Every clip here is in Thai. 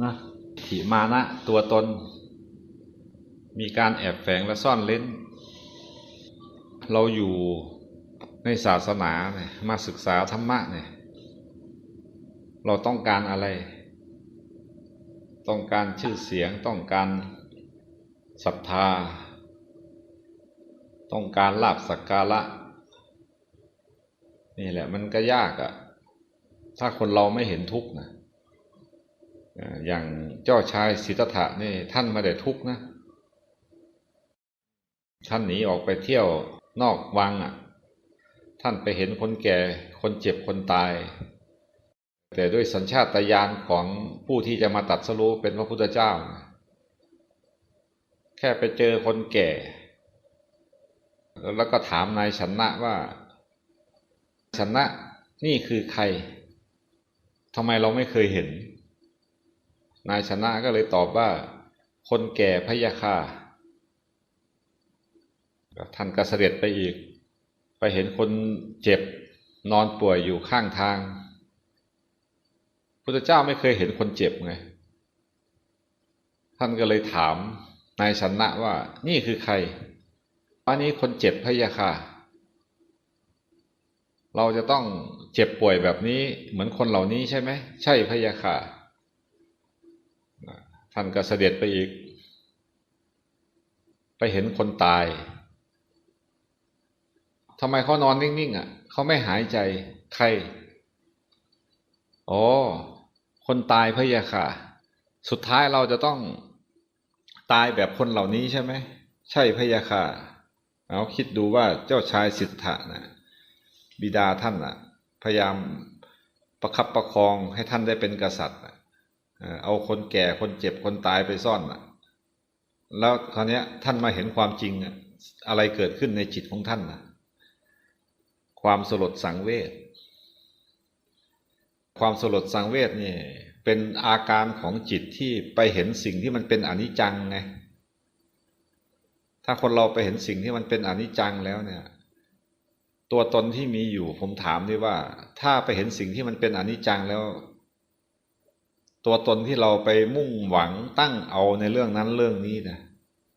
นะถิมานะตัวตน มีการแอบแฝงและซ่อนเล้น เราอยู่ในศาสนาเนี่ยมาศึกษาธรรมะเนี่ยเราต้องการอะไร ต้องการชื่อเสียงต้องการศรัทธา ต้องการลาบสักการะนี่แหละมันก็ยากอะ่ะ ถ้าคนเราไม่เห็นทุกข์นะ อย่างเจ้าชายสิทธัตถะนี่ท่านไม่ได้ทุกข์นะ ท่านหนีออกไปเที่ยวนอกวังอะ ท่านไปเห็นคนแก่คนเจ็บคนตาย แต่ด้วยสัญชาตญาณของผู้ที่จะมาตัดสรู้เป็นพระพุทธเจ้า แค่ไปเจอคนแก่ แล้วก็ถามนายชนะว่าชนะนี่คือใครทำไมเราไม่เคยเห็น นายชนะก็เลยตอบว่า คนแก่พยาคาท่านก็เสด็จไปอีก ไปเห็นคนเจ็บนอนป่วยอยู่ข้างทางพุทธเจ้าไม่เคยเห็นคนเจ็บไง ท่านก็เลยถามนายชนะว่านี่คือใครอันนี้คนเจ็บพยาคาเราจะต้องเจ็บป่วยแบบนี้เหมือนคนเหล่านี้ใช่ไหม ใช่พยาค่ะ ท่านก็เสด็จไปอีก ไปเห็นคนตายทำไมเขานอนนิ่งๆอะเขาไม่หายใจใครอ๋อคนตายพะยาค่ะ สุดท้ายเราจะต้องตายแบบคนเหล่านี้ใช่ไหม ใช่พะยาค่ะเอาคิดดูว่าเจ้าชายสิทธะนะบิดาท่านอะ พยายามประคับประคองให้ท่านได้เป็นกษัตริย์ เอาคนแก่คนเจ็บคนตายไปซ่อนแล้วคราวนี้ท่านมาเห็นความจริงอะไรเกิดขึ้นในจิตของท่านอะความสลดสังเวชความสลดสังเวชนี่เป็นอาการของจิตที่ไปเห็นสิ่งที่มันเป็นอนิจจังไงถ้าคนเราไปเห็นสิ่งที่มันเป็นอนิจจังแล้วเนี่ย ตัวตนที่มีอยู่ผมถามดีว่า ถ้าไปเห็นสิ่งที่มันเป็นอนิจจังแล้ว ตัวตนที่เราไปมุ่งหวังตั้งเอาในเรื่องนั้นเรื่องนี้นะ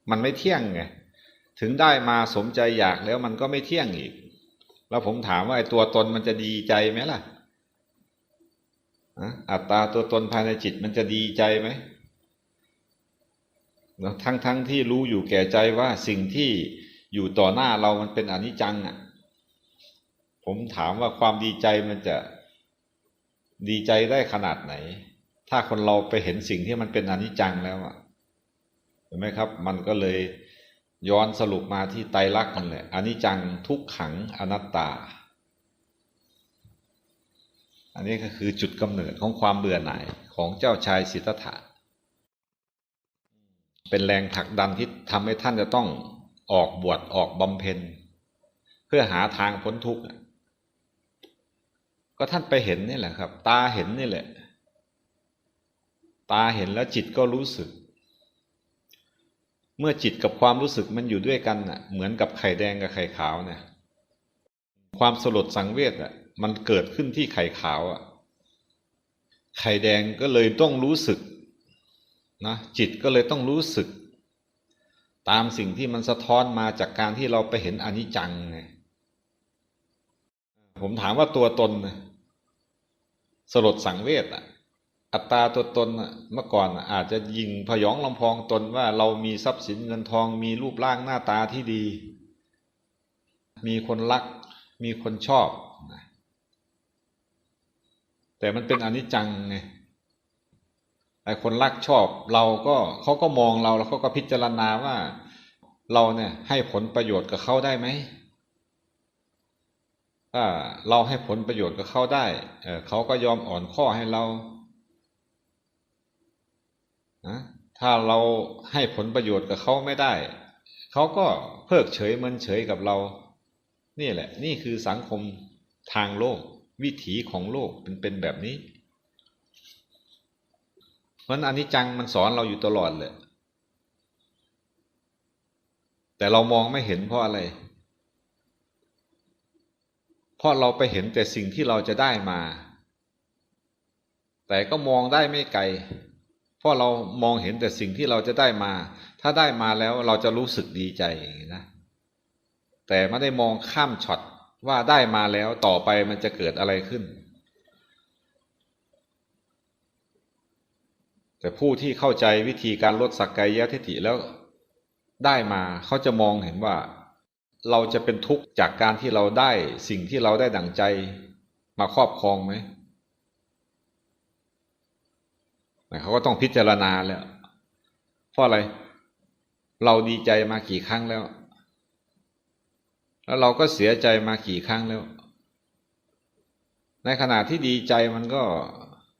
มันไม่เที่ยงไงถึงได้มาสมใจอยากแล้วมันก็ไม่เที่ยงอีก แล้วผมถามว่าไอ้ตัวตนมันจะดีใจไหมล่ะอัตตาตัวตนภายในจิตมันจะดีใจไหมทั้งทั้งที่รู้อยู่แก่ใจว่าสิ่งที่อยู่ต่อหน้าเรามันเป็นอนิจจังอะ ผมถามว่าความดีใจมันจะดีใจได้ขนาดไหน ถ้าคนเราไปเห็นสิ่งที่มันเป็นอนิจจังแล้วอะเห็นไหมครับ มันก็เลยย้อนสรุปมาที่ไตรลักษณ์นั่นแหละอนิจจังทุกขังอนัตตา อันนี้ก็คือจุดกำเนิดของความเบื่อหน่ายของเจ้าชายสิทธัตถะเป็นแรงผลักดันที่ทำให้ท่านจะต้องออกบวชออกบำเพ็ญ เพื่อหาทางพ้นทุกข์ก็ท่านไปเห็นนี่แหละครับ ตาเห็นนี่แหละ ตาเห็นแล้วจิตก็รู้สึก เมื่อจิตกับความรู้สึกมันอยู่ด้วยกันน่ะ เหมือนกับไข่แดงกับไข่ขาวเนี่ย ความสลดสังเวชอะ มันเกิดขึ้นที่ไข่ขาวอะ ไข่แดงก็เลยต้องรู้สึกนะจิตก็เลยต้องรู้สึก ตามสิ่งที่มันสะท้อนมาจากการที่เราไปเห็นอนิจจังไงผมถามว่าตัวตนสลดสังเวชอะ อัตตาตัวตนเมื่อก่อนอาจจะยิงพยองลำพองตนว่าเรามีทรัพย์สินเงินทอง มีรูปร่างหน้าตาที่ดี มีคนรัก มีคนชอบ แต่มันเป็นอนิจจังไงไอ้คนรักชอบ เราก็เขาก็มองเราแล้วเขาก็พิจารณาว่า เราเนี่ยให้ผลประโยชน์กับเขาได้ไหมถ้าเราให้ผลประโยชน์กับเขาได้เเขาก็ยอมอ่อนข้อให้เรา นะถ้าเราให้ผลประโยชน์กับเขาไม่ได้ เขาก็เพิกเฉยมินเฉยกับเรา นี่แหละ นี่คือสังคมทางโลก วิถีของโลกเป็นเป็นแบบนี้ เพราะอนิจจังมันสอนเราอยู่ตลอดเลย แต่เรามองไม่เห็นเพราะอะไร เพราะเราไปเห็นแต่สิ่งที่เราจะได้มา แต่ก็มองได้ไม่ไกล ราะเรามองเห็นแต่สิ่งที่เราจะได้มา ถ้าได้มาแล้วเราจะรู้สึกดีใจอย่างนี้นะ แต่ไม่ได้มองข้ามช็อตว่าได้มาแล้วต่อไปมันจะเกิดอะไรขึ้น แต่ผู้ที่เข้าใจวิธีการลดสักกายทิฏฐิแล้วได้มาเขาจะมองเห็นว่า เราจะเป็นทุกข์จากการที่เราได้สิ่งที่เราได้ดั่งใจมาครอบครองไหม เขาก็ต้องพิจารณาแล้วเพราะอะไร เราดีใจมากี่ครั้งแล้ว แล้วเราก็เสียใจมากี่ครั้งแล้ว ในขณะที่ดีใจมันก็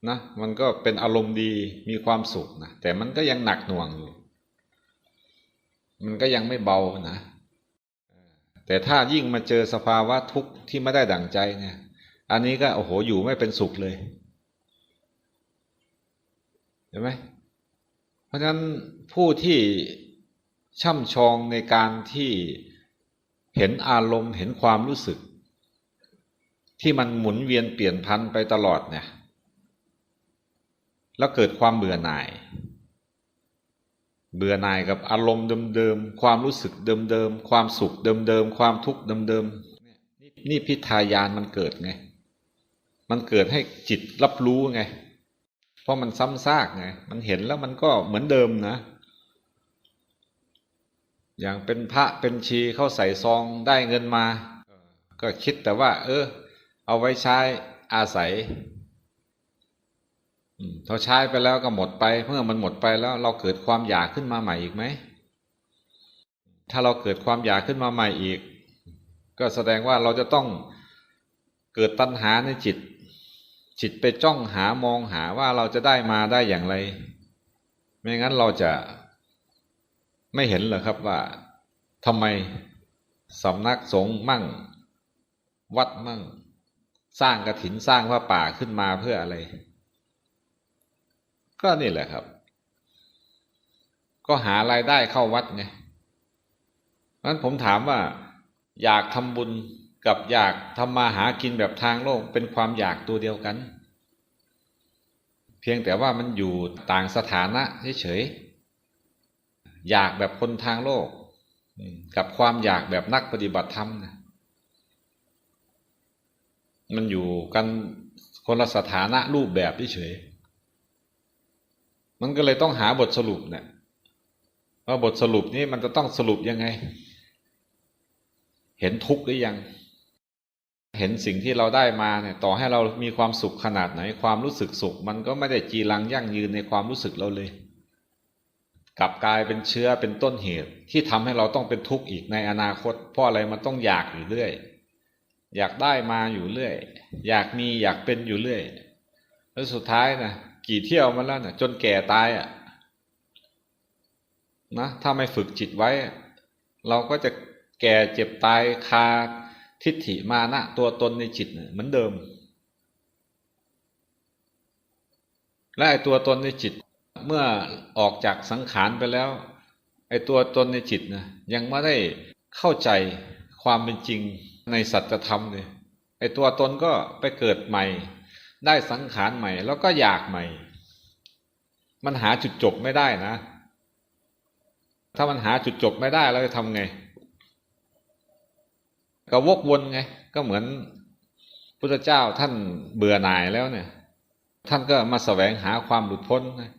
นะมันก็เป็นอารมณ์ดีมีความสุขนะแต่มันก็ยังหนักหน่วงอยู่ มันก็ยังไม่เบานะแต่ถ้ายิ่งมาเจอสภาวะทุกข์ที่ไม่ได้ดั่งใจเนี่ย อันนี้ก็โอ้โหอยู่ไม่เป็นสุขเลย ห็นไหมเพราะฉะนั้นผู้ที่ช่ำชองในการที่เห็นอารมณ์เห็นความรู้สึก ที่มันหมุนเวียนเปลี่ยนพันไปตลอดเนี่ย แล้วเกิดความเบื่อหน่าย เบื่อหน่ายกับอารมณ์เดิมๆความรู้สึกเดิมๆความสุขเดิมๆความทุกข์เดิมๆนี่พิทายานมันเกิดไง มันเกิดให้จิตรับรู้ไง เพราะมันซ้ำซากไง มันเห็นแล้วมันก็เหมือนเดิมนะ อย่างเป็นพระเป็นชีเข้าใส่ซองได้เงินมา ก็คิดแต่ว่า เออ เอาไว้ใช้อาศัยเราใช้ไปแล้วก็หมดไปเมื่อมันหมดไปแล้วเราเกิดความอยากขึ้นมาใหม่อีกไหม ถ้าเราเกิดความอยากขึ้นมาใหม่อีก ก็แสดงว่าเราจะต้องเกิดตัณหาในจิต จิตไปจ้องหามองหาว่าเราจะได้มาได้อย่างไร ไม่งั้นเราจะไม่เห็นเหรอครับว่าทำไมสำนักสงฆ์มั่ง วัดมั่ง สร้างกระถินสร้างพระป่าขึ้นมาเพื่ออะไร ก็นี่แหละครับ ก็หารายได้เข้าวัดไงนั้นผมถามว่า อยากทำบุญ กับอยากทำมาหากินแบบทางโลกเป็นความอยากตัวเดียวกัน เพียงแต่ว่ามันอยู่ต่างสถานะเฉยๆอยากแบบคนทางโลก กับความอยากแบบนักปฏิบัติธรรมนะมันอยู่กันคนละสถานะรูปแบบเฉยมันก็เลยต้องหาบทสรุปเนี่ยว่าบทสรุปนี้มันจะต้องสรุปยังไง เห็นทุกข์หรือยัง เห็นสิ่งที่เราได้มาเนี่ยต่อให้เรามีความสุขขนาดไหน ความรู้สึกสุข มันก็ไม่ได้จีรังยั่งยืนในความรู้สึกเราเลยกลับกลายเป็นเชื้อเป็นต้นเหตุ ที่ทำให้เราต้องเป็นทุกข์อีกในอนาคต เพราะอะไรมันต้องอยากอยู่เรื่อย อยากได้มาอยู่เรื่อย อยากมีอยากเป็นอยู่เรื่อย แล้วสุดท้ายนะกี่เที่ยวมาแล้วนะจนแก่ตายอะนะถ้าไม่ฝึกจิตไว้ เราก็จะแก่เจ็บตายคา ทิฏฐิมานะตัวตนในจิตเหมือนเดิม และไอตัวตนในจิตเมื่อออกจากสังขารไปแล้วไอตัวตนในจิตนะยังไม่ได้เข้าใจความเป็นจริงในสัจธรรมเลยไอตัวตนก็ไปเกิดใหม่ ได้สังขารใหม่ แล้วก็อยากใหม่ มันหาจุดจบไม่ได้นะ ถ้ามันหาจุดจบไม่ได้เราจะทำไง ก็วกวนไง ก็เหมือนพุทธเจ้าท่านเบื่อหน่ายแล้วเนี่ย ท่านก็มาสแสวงหาความหลุดพ้นนะ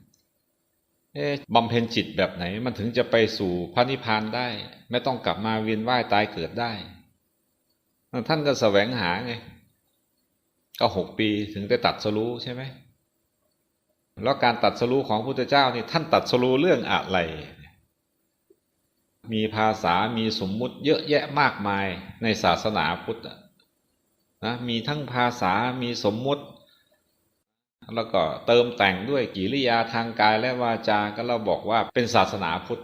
เอ๊ะบำเพ็ญจิตแบบไหน มันถึงจะไปสู่พระนิพพานได้ ไม่ต้องกลับมาเวียนว่ายตายเกิดได้ ท่านก็สแสวงหาไง ก็หกปีถึงได้ตัดสรู้ใช่ไหมแล้วการตัดสรู้ของพุทธเจ้านี่ท่านตัดสรู้เรื่องอะไร มีภาษามีสมมุติเยอะแยะมากมายในศาสนาพุทธนะมีทั้งภาษามีสมมุติ แล้วก็เติมแต่งด้วยกิริยาทางกายและวาจาก็เราบอกว่าเป็นศาสนาพุทธ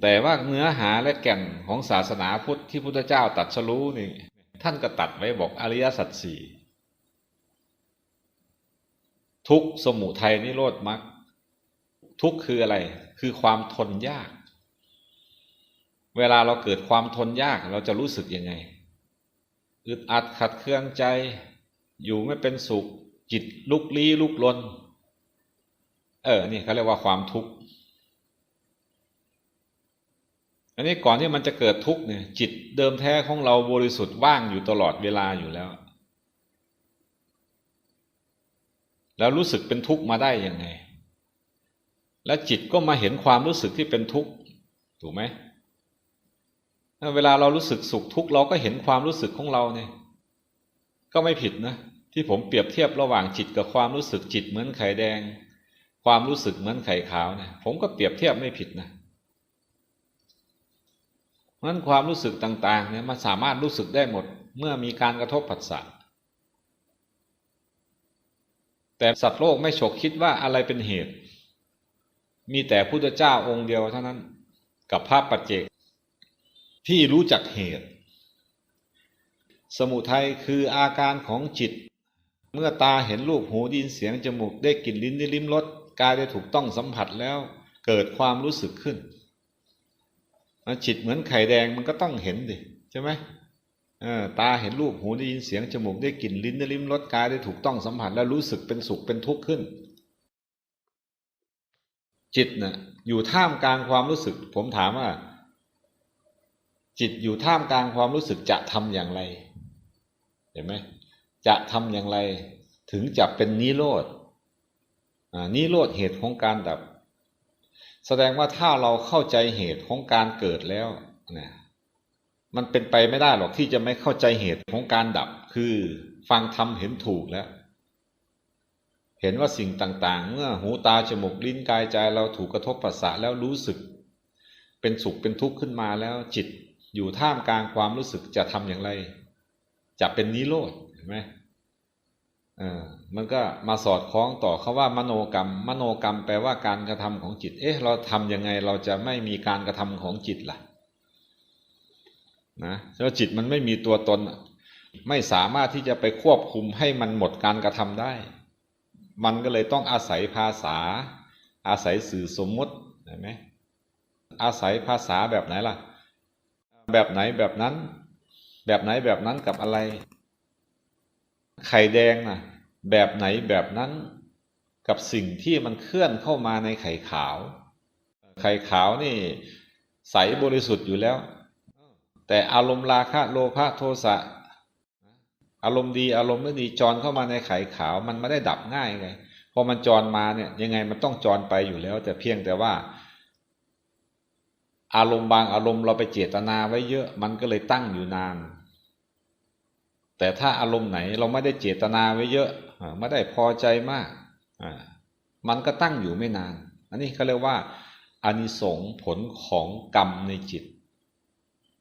แต่ว่าเนื้อหาและแก่นของศาสนาพุทธที่พุทธเจ้าตัดสรู้นี่ท่านก็ตัดไว้บอกอริยสัจสี่ทุกสมุทัยนิโรธมรรคทุกคืออะไร คือความทนยาก เวลาเราเกิดความทนยากเราจะรู้สึกยังไง อึดอัดขัดเคืองใจ อยู่ไม่เป็นสุข จิตลุกลี้ลุกลน เออ นี่เขาเรียกว่าความทุกข์ อันนี้ก่อนที่มันจะเกิดทุกข์เนี่ย จิตเดิมแท้ของเราบริสุทธิ์ว่างอยู่ตลอดเวลาอยู่แล้ว แล้วรู้สึกเป็นทุกข์มาได้ยังไง แล้วจิตก็มาเห็นความรู้สึกที่เป็นทุกข์ ถูกไหม เวลาเรารู้สึกสุขทุกข์เราก็เห็นความรู้สึกของเราเนี่ย ก็ไม่ผิดนะ ที่ผมเปรียบเทียบระหว่างจิตกับความรู้สึกจิตเหมือนไข่แดง ความรู้สึกเหมือนไข่ขาวเนี่ยผมก็เปรียบเทียบไม่ผิดนะเพราะนั้นความรู้สึกต่างๆเนี่ยมันสามารถรู้สึกได้หมด เมื่อมีการกระทบผัสสะแต่สัตว์โลกไม่ฉกคิดว่าอะไรเป็นเหตุ มีแต่พุทธเจ้าองค์เดียวเท่านั้น กับพระปัจเจก ที่รู้จักเหตุ สมุทัยคืออาการของจิต เมื่อตาเห็นรูปหูดินเสียงจมูกได้กลิ่นลิ้นได้ลิ้มรสกายได้ถูกต้องสัมผัสแล้วเกิดความรู้สึกขึ้นจิตเหมือนไข่แดงมันก็ต้องเห็นดิใช่ไหมตาเห็นรูปหูได้ยินเสียงจมูกได้กลิ่นลิ้นได้ลิ้มรสกายได้ถูกต้องสัมผัสแล้วรู้สึกเป็นสุขเป็นทุกข์ขึ้น จิตนะ่ะอยู่ท่ามกลางความรู้สึก ผมถามว่า จิตอยู่ท่ามกลางความรู้สึกจะทำอย่างไร เห็นไหมจะทำอย่างไร ถึงจะเป็นนิโรธนิโรธเหตุของการดับ แสดงว่าถ้าเราเข้าใจเหตุของการเกิดแล้วนี่มันเป็นไปไม่ได้หรอกที่จะไม่เข้าใจเหตุของการดับ คือฟังธรรมเห็นถูกแล้ว เห็นว่าสิ่งต่าง ๆ เมื่อหูตาจมูกลิ้นกายใจเราถูกกระทบประสาแล้วรู้สึก เป็นสุขเป็นทุกข์ขึ้นมาแล้วจิต อยู่ท่ามกลางความรู้สึกจะทำอย่างไร จะเป็นนิโรธเห็นไหมเออมันก็มาสอดคล้องต่อเขาว่ามโนกรรม มโนกรรมแปลว่าการกระทำของจิต เอ๊ะ เราทำยังไงเราจะไม่มีการกระทำของจิตล่ะนะแล้วจิตมันไม่มีตัวตน ไม่สามารถที่จะไปควบคุมให้มันหมดการกระทำได้ มันก็เลยต้องอาศัยภาษา อาศัยสื่อสมมติเห็นไหมอาศัยภาษาแบบไหนล่ะ แบบไหนแบบนั้น แบบไหนแบบนั้นกับอะไร ไข่แดงนะแบบไหนแบบนั้นกับสิ่งที่มันเคลื่อนเข้ามาในไข่ขาว ไข่ขาวนี่ ใสบริสุทธิ์อยู่แล้ว แต่อารมณ์ราคะโลภะโทสะอารมณ์ดีอารมณ์ไม่ดีจรเข้ามาในไข่ขาว มันไม่ได้ดับง่ายไงพอมันจรมาเนี่ยยังไงมันต้องจรไปอยู่แล้ว แต่เพียงแต่ว่า อารมณ์บางอารมณ์เราไปเจตนาไว้เยอะมันก็เลยตั้งอยู่นาน แต่ถ้าอารมณ์ไหนเราไม่ได้เจตนาไว้เยอะไม่ได้พอใจมากมันก็ตั้งอยู่ไม่นาน อันนี้เขาเรียกว่าอานิสงส์ผลของกรรมในจิต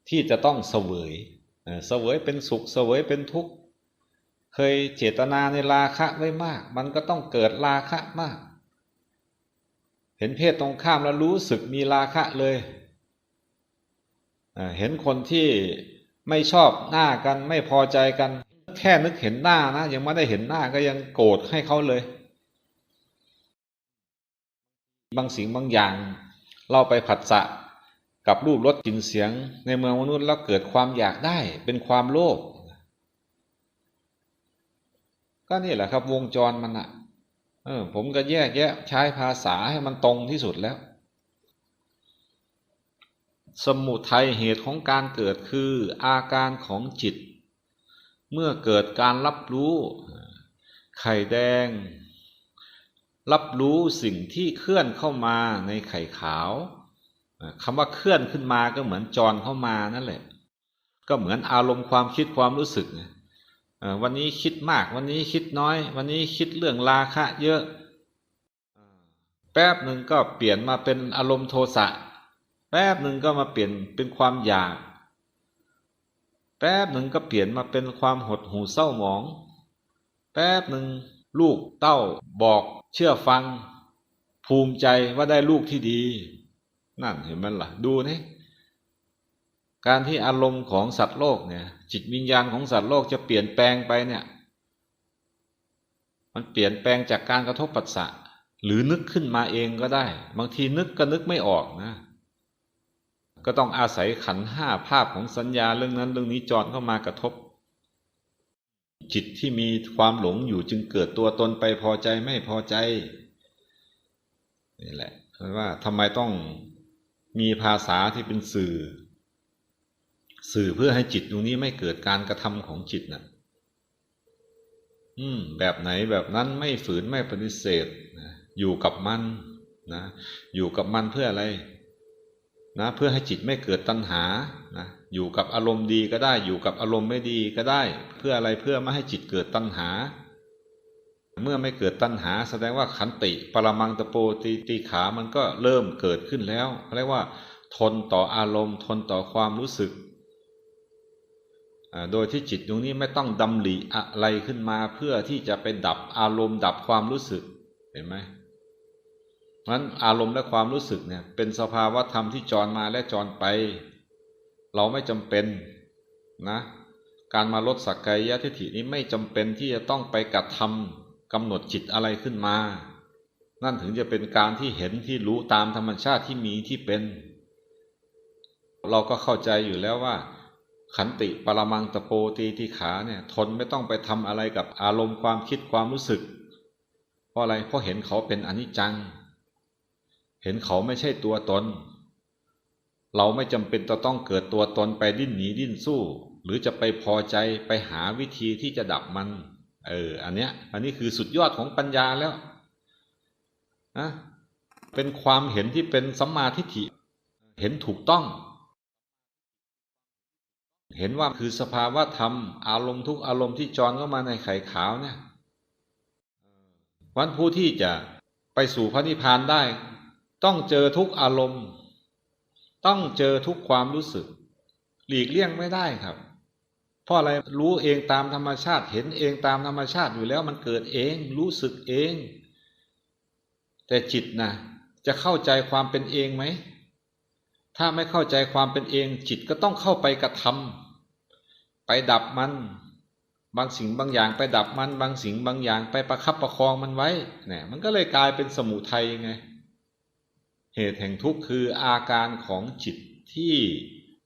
ที่จะต้องเสวยเสวยเป็นสุขเสวยเป็นทุกข์ เคยเจตนาในราคะไว้มาก มันก็ต้องเกิดราคะมาก เห็นเพศตรงข้ามแล้วรู้สึกมีราคะเลย เห็นคนที่ไม่ชอบหน้ากันไม่พอใจกัน แค่นึกเห็นหน้านะยังไม่ได้เห็นหน้าก็ยังโกรธให้เขาเลย บางสิ่งบางอย่าง เราไปผัดสะกับรูปรสกลิ่นเสียง ในเมืองมนุษย์แล้วเกิดความอยากได้เป็นความโลภก็นี่แหละครับ วงจรมันอะเออ ผมก็แยกแยะใช้ภาษาให้มันตรงที่สุดแล้ว สมุทัยเหตุของการเกิดคืออาการของจิต เมื่อเกิดการรับรู้ ไข่แดง รับรู้สิ่งที่เคลื่อนเข้ามาในไข่ขาวคำว่าเคลื่อนขึ้นมาก็เหมือนจรเข้ามานั่นแหละ ก็เหมือนอารมณ์ความคิดความรู้สึกวันนี้คิดมาก วันนี้คิดน้อย วันนี้คิดเรื่องราคะ เยอะ แป๊บหนึ่งก็เปลี่ยนมาเป็นอารมณ์โทสะ แป๊บหนึ่งก็มาเปลี่ยนเป็นความอยาก แป๊บหนึ่งก็เปลี่ยนมาเป็นความหดหู่เศร้าหมอง แป๊บหนึ่งลูกเต้าบอกเชื่อฟัง ภูมิใจว่าได้ลูกที่ดี นั่นเห็นไหมล่ะ ดูนี่การที่อารมณ์ของสัตว์โลกเนี่ย จิตวิญญาณของสัตว์โลกจะเปลี่ยนแปลงไปเนี่ย มันเปลี่ยนแปลงจากการกระทบปัสสะหรือนึกขึ้นมาเองก็ได้ บางทีนึกก็นึกไม่ออกนะ ก็ต้องอาศัยขันห้าภาพของสัญญาเรื่องนั้นเรื่องนี้จอดเข้ามากระทบ จิตที่มีความหลงอยู่จึงเกิดตัวตนไปพอใจไม่พอใจนี่แหละเพราะว่าทำไมต้องมีภาษาที่เป็นสื่อ สื่อเพื่อให้จิตตรงนี้ไม่เกิดการกระทำของจิตน่ะอืม แบบไหนแบบนั้นไม่ฝืนไม่ปฏิเสธนะอยู่กับมันนะอยู่กับมันเพื่ออะไร นะเพื่อให้จิตไม่เกิดตัณหานะอยู่กับอารมณ์ดีก็ได้ อยู่กับอารมณ์ไม่ดีก็ได้ เพื่ออะไรเพื่อไม่ให้จิตเกิดตัณหา เมื่อไม่เกิดตัณหา แสดงว่าขันติปรมังตะโปตีตีขามันก็เริ่มเกิดขึ้นแล้วเรียกว่า ทนต่ออารมณ์ ทนต่อความรู้สึก โดยที่จิตตรงนี้ไม่ต้องดำริอะไรขึ้นมาเพื่อที่จะไปดับอารมณ์ดับความรู้สึกเห็นไหม นั้นอารมณ์และความรู้สึกเนี่ยเป็นสภาวะธรรมที่จรมาและจรไป เราไม่จำเป็นนะการมาลดสักกายทิฏฐินี้ไม่จำเป็นที่จะต้องไปกระทำกำหนดจิตอะไรขึ้นมา นั่นถึงจะเป็นการที่เห็นที่รู้ตามธรรมชาติที่มีที่เป็น เราก็เข้าใจอยู่แล้วว่า ขันติปรมังตะโปตีที่ขาเนี่ยทนไม่ต้องไปทำอะไรกับอารมณ์ความคิดความรู้สึก เพราะอะไรเพราะเห็นเขาเป็นอนิจจัง เห็นเขาไม่ใช่ตัวตน เราไม่จำเป็นจะต้องเกิดตัวตนไปดิ้นหนีดิ้นสู้ หรือจะไปพอใจไปหาวิธีที่จะดับมัน เออ อันเนี้ย อันนี้คือสุดยอดของปัญญาแล้วนะเป็นความเห็นที่เป็นสัมมาทิฏฐิ เห็นถูกต้อง เห็นว่าคือสภาวะธรรม อารมณ์ทุกอารมณ์ที่จรเข้ามาในไข่ขาวเนี่ยวันผู้ที่จะไปสู่พระนิพพานได้ ต้องเจอทุกอารมณ์ ต้องเจอทุกความรู้สึก หลีกเลี่ยงไม่ได้ครับ เพราะอะไรรู้เองตามธรรมชาติเห็นเองตามธรรมชาติอยู่แล้วมันเกิดเองรู้สึกเอง แต่จิตนะจะเข้าใจความเป็นเองไหมถ้าไม่เข้าใจความเป็นเอง จิตก็ต้องเข้าไปกระทำไปดับมัน บางสิ่งบางอย่างไปดับมัน บางสิ่งบางอย่างไปประคับประคองมันไว้เนี่ยมันก็เลยกลายเป็นสมุทัยไง เหตุแห่งทุกข์คืออาการของจิตที่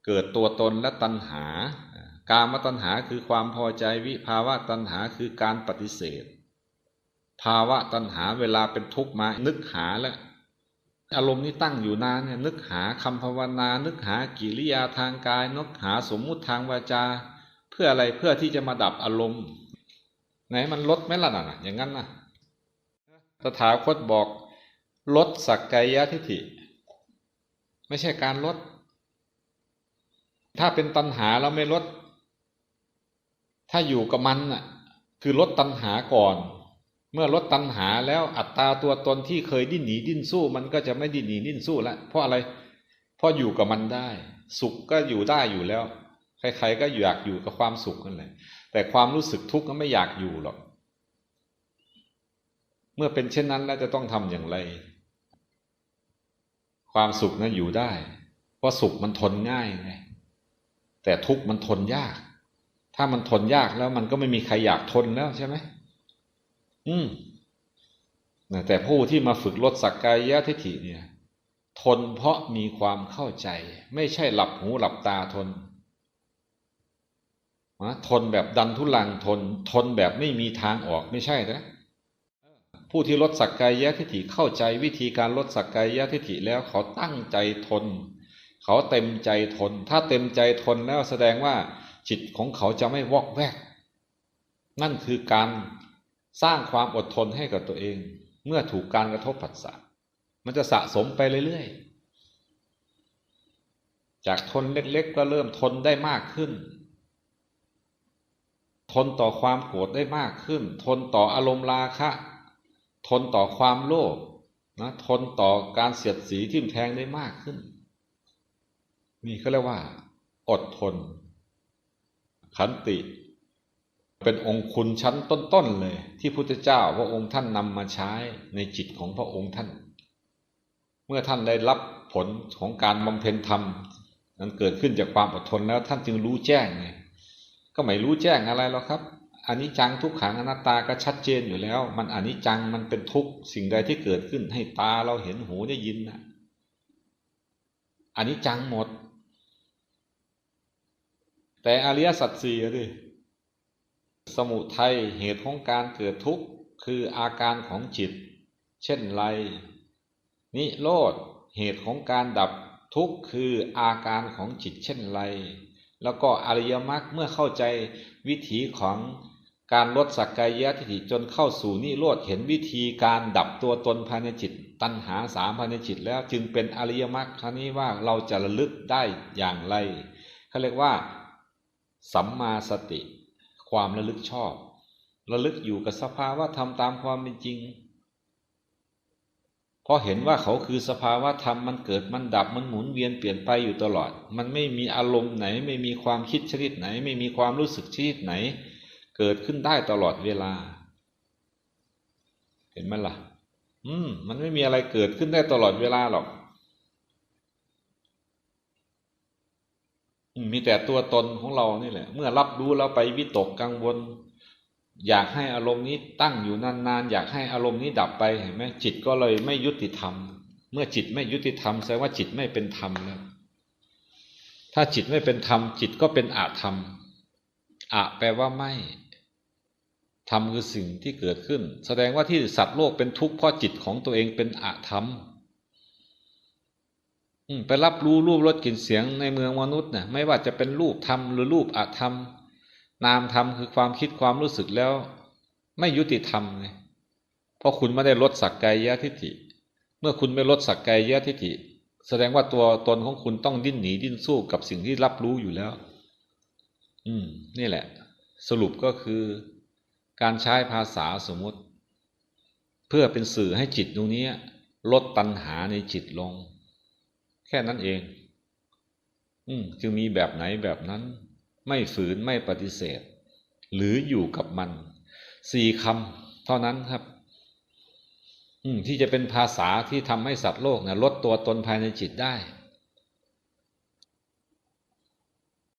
เกิดตัวตนและตัณหา การมาตัณหาคือความพอใจวิภาวะตัณหาคือการปฏิเสธ ภาวะตัณหาเวลาเป็นทุกข์มานึกหาแล้วอารมณ์นี้ตั้งอยู่นานเนี่ยนึกหาคำภาวนา นึกหากิริยาทางกาย นึกหาสมมุติทางวาจา เพื่ออะไรเพื่อที่จะมาดับอารมณ์ ไหนมันลดไหมล่ะน่ะอย่างนั้นนะตถาคตบอก ลดสักกายทิฏฐิ ไม่ใช่การลด ถ้าเป็นตัณหาเราไม่ลด ถ้าอยู่กับมันน่ะ คือลดตัณหาก่อน เมื่อลดตัณหาแล้วอัตตาตัวตนที่เคยดิ้นหนีดิ้นสู้ มันก็จะไม่ดิ้นหนีดิ้นสู้ล้วเพราะอะไร เพราะอยู่กับมันได้ สุขก็อยู่ได้อยู่แล้ว ใครๆก็อยากอยู่กับความสุขนั่นแหละแต่ความรู้สึกทุกข์ก็ไม่อยากอยู่หรอกเมื่อเป็นเช่นนั้นแล้วจะต้องทำอย่างไร ความสุขนะอยู่ได้ เพราะสุขมันทนง่ายไงแต่ทุกข์มันทนยาก ถ้ามันทนยากแล้วมันก็ไม่มีใครอยากทนแล้วใช่ไหมอืมแต่ผู้ที่มาฝึกลดสักกายะทิฏฐิเนี่ย ทนเพราะมีความเข้าใจ ไม่ใช่หลับหูหลับตาทนนะทนแบบดันทุลังทน ทนแบบไม่มีทางออกไม่ใช่นะ ผู้ที่ลดสักกายทิฏฐิเข้าใจวิธีการลดสักกายทิฏฐิแล้วเขาตั้งใจทน เขาเต็มใจทน ถ้าเต็มใจทนแล้วแสดงว่าจิตของเขาจะไม่วอกแวก นั่นคือการสร้างความอดทนให้กับตัวเอง เมื่อถูกการกระทบผัสสะมันจะสะสมไปเรื่อยๆ จากทนเล็กๆ ก็เริ่มทนได้มากขึ้น ทนต่อความโกรธได้มากขึ้น ทนต่ออารมณ์ราคะ ทนต่อความโลภนะทนต่อการเสียดสีทิ่มแทงได้มากขึ้น นี่เขาเรียกว่า อดทน ขันติ เป็นองค์คุณชั้นต้นๆเลย ที่พุทธเจ้าพระองค์ท่านนำมาใช้ในจิตของพระองค์ท่าน เมื่อท่านได้รับผลของการบำเพ็ญธรรมนั้นเกิดขึ้นจากความอดทนแล้วท่านจึงรู้แจ้งไงก็ไม่รู้แจ้งอะไรหรอกครับ อันนี้จังทุกขังอนัตตาก็ชัดเจนอยู่แล้ว มันอันนี้จังมันเป็นทุกสิ่งใดที่เกิดขึ้นให้ตาเราเห็นหูได้ยินนะอันนี้จังหมด แต่อริยสัจสี่ดิสมุทัยเหตุของการเกิดทุกข์คืออาการของจิต เช่นไร นิโรธเหตุของการดับทุกข์คืออาการของจิตเช่นไร แล้วก็อริยมรรคเมื่อเข้าใจวิถีของ การลดสักกายะทิฏฐิจนเข้าสู่นิโรธเห็นวิธีการดับตัวตนภายในจิต ตัณหาสามภายในจิตแล้วจึงเป็นอริยมรรคคราวนี้ว่าเราจะระลึกได้อย่างไรเขาเรียกว่า สัมมาสติ ความระลึกชอบ ระลึกอยู่กับสภาวะธรรมตามความเป็นจริงเพราะเห็นว่าเขาคือสภาวะธรรมมันเกิดมันดับมันหมุนเวียนเปลี่ยนไปอยู่ตลอด มันไม่มีอารมณ์ไหน ไม่มีความคิดชนิดไหน ไม่มีความรู้สึกชนิดไหน เกิดขึ้นได้ตลอดเวลา เห็นไหมล่ะ อืม มันไม่มีอะไรเกิดขึ้นได้ตลอดเวลาหรอกมมีแต่ตัวตนของเรานี่แหละ เมื่อรับรู้แล้วไปวิตกกังวล อยากให้อารมณ์นี้ตั้งอยู่นานๆ อยากให้อารมณ์นี้ดับไปเห็นไหมจิตก็เลยไม่ยุติธรรม เมื่อจิตไม่ยุติธรรมแสดงว่าจิตไม่เป็นธรรมแล้วถ้าจิตไม่เป็นธรรมจิตก็เป็นอาธรรมอะแปลว่าไม่ ธรรมคือสิ่งที่เกิดขึ้น แสดงว่าที่สัตว์โลกเป็นทุกข์เพราะจิตของตัวเองเป็นอธรรมไปรับรู้รูปรสกลิ่นเสียงในเมืองมนุษย์เนี่ยไม่ว่าจะเป็นรูปธรรมหรือรูปอธรรม นามธรรมคือความคิดความรู้สึกแล้ว ไม่ยุติธรรมไงเพราะคุณไม่ได้ลดสักกายะทิฏฐิ เมื่อคุณไม่ลดสักกายะทิฏฐิ แสดงว่าตัวตนของคุณต้องดิ้นหนีดิ้นสู้กับสิ่งที่รับรู้อยู่แล้ว อืม นี่แหละ สรุปก็คือ การใช้ภาษาสมมติ เพื่อเป็นสื่อให้จิตตรงนี้ลดตัณหาในจิตลง แค่นั้นเอง อืจึงมีแบบไหนแบบนั้น ไม่ฝืนไม่ปฏิเสธ หรืออยู่กับมันสี่คำเท่านั้นครับ อืที่จะเป็นภาษาที่ทำให้สัตว์โลกนะลดตัวตนภายในจิตได้